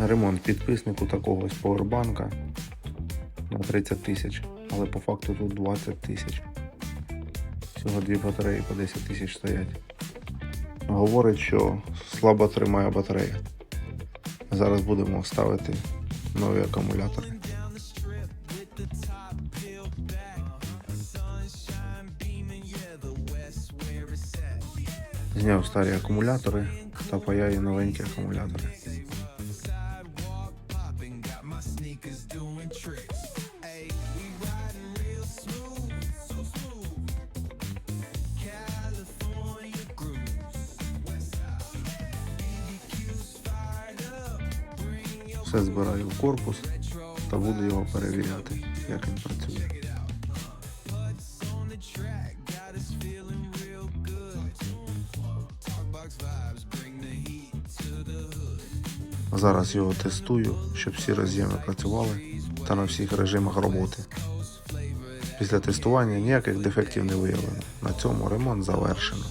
Ремонт підписнику такого з поwerbanka на 30 тисяч, але по факту тут 20 тисяч. Всього дві батареї по 10 тисяч стоять. Говорить, що слабо тримає батарея. Зараз будемо ставити нові акумулятори. Зняв старі акумулятори та паяю новенькі акумулятори. Все збираю в корпус та буду його перевіряти, як він працює. Зараз його тестую, щоб всі роз'єми працювали та на всіх режимах роботи. Після тестування ніяких дефектів не виявлено. На цьому ремонт завершено.